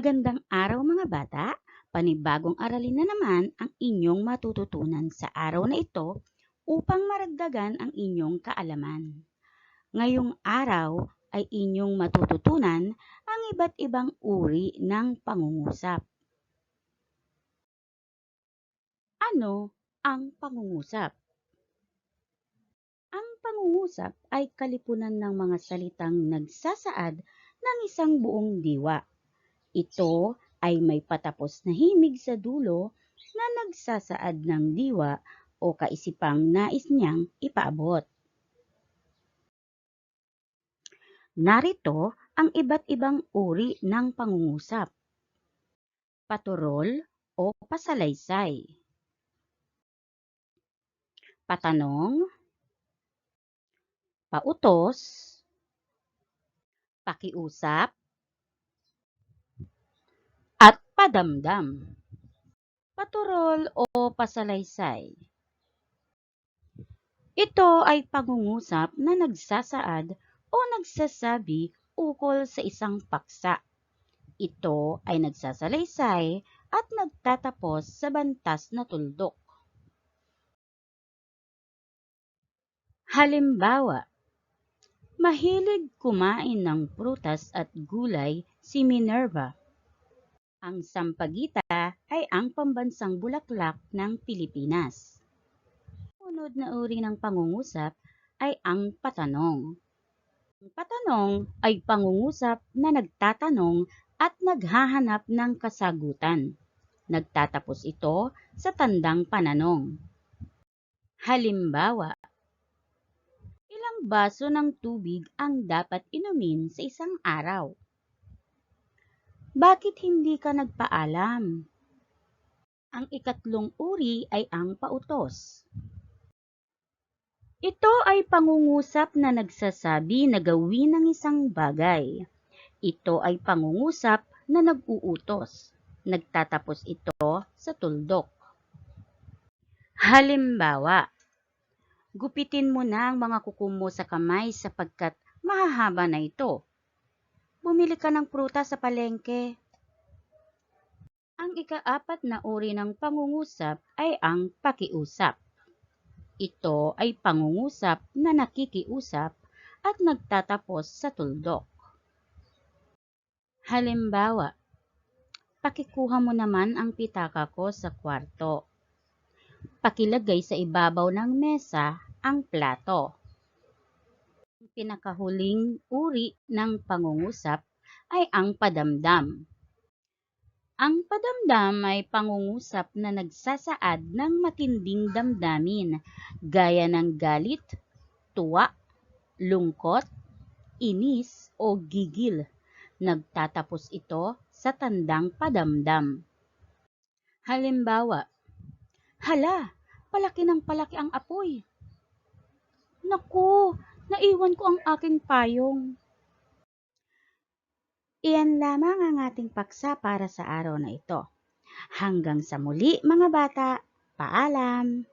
Magandang araw mga bata! Panibagong aralin na naman ang inyong matututunan sa araw na ito upang maragdagan ang inyong kaalaman. Ngayong araw ay inyong matututunan ang iba't ibang uri ng pangungusap. Ano ang pangungusap? Ang pangungusap ay kalipunan ng mga salitang nagsasaad ng isang buong diwa. Ito ay may patapos na himig sa dulo na nagsasaad ng diwa o kaisipang nais niyang ipaabot. Narito ang iba't ibang uri ng pangungusap. Paturol o pasalaysay. Patanong, pautos, pakiusap, at padamdam. Paturol o pasalaysay. Ito ay pangungusap na nagsasaad o nagsasabi ukol sa isang paksa. Ito ay nagsasalaysay at nagtatapos sa bantas na tuldok. Halimbawa, mahilig kumain ng prutas at gulay si Minerva. Ang sampagita ay ang pambansang bulaklak ng Pilipinas. Sunod na uri ng pangungusap ay ang patanong. Ang patanong ay pangungusap na nagtatanong at naghahanap ng kasagutan. Nagtatapos ito sa tandang pananong. Halimbawa, ilang baso ng tubig ang dapat inumin sa isang araw? Bakit hindi ka nagpaalam? Ang ikatlong uri ay ang pautos. Ito ay pangungusap na nagsasabi na gawin ng isang bagay. Ito ay pangungusap na nag-uutos. Nagtatapos ito sa tuldok. Halimbawa, gupitin mo na ang mga kuko mo sa kamay sapagkat mahahaba na ito. Bumili ka ng prutas sa palengke. Ang ikaapat na uri ng pangungusap ay ang pakiusap. Ito ay pangungusap na nakikiusap at nagtatapos sa tuldok. Halimbawa, pakikuha mo naman ang pitaka ko sa kwarto. Pakilagay sa ibabaw ng mesa ang plato. Pinakahuling uri ng pangungusap ay ang padamdam. Ang padamdam ay pangungusap na nagsasaad ng matinding damdamin gaya ng galit, tuwa, lungkot, inis o gigil. Nagtatapos ito sa tandang padamdam. Halimbawa, Hala, palaki ng palaki ang apoy. Naku, naiwan ko ang aking payong. Iyan lamang ang ating paksa para sa araw na ito. Hanggang sa muli mga bata, paalam!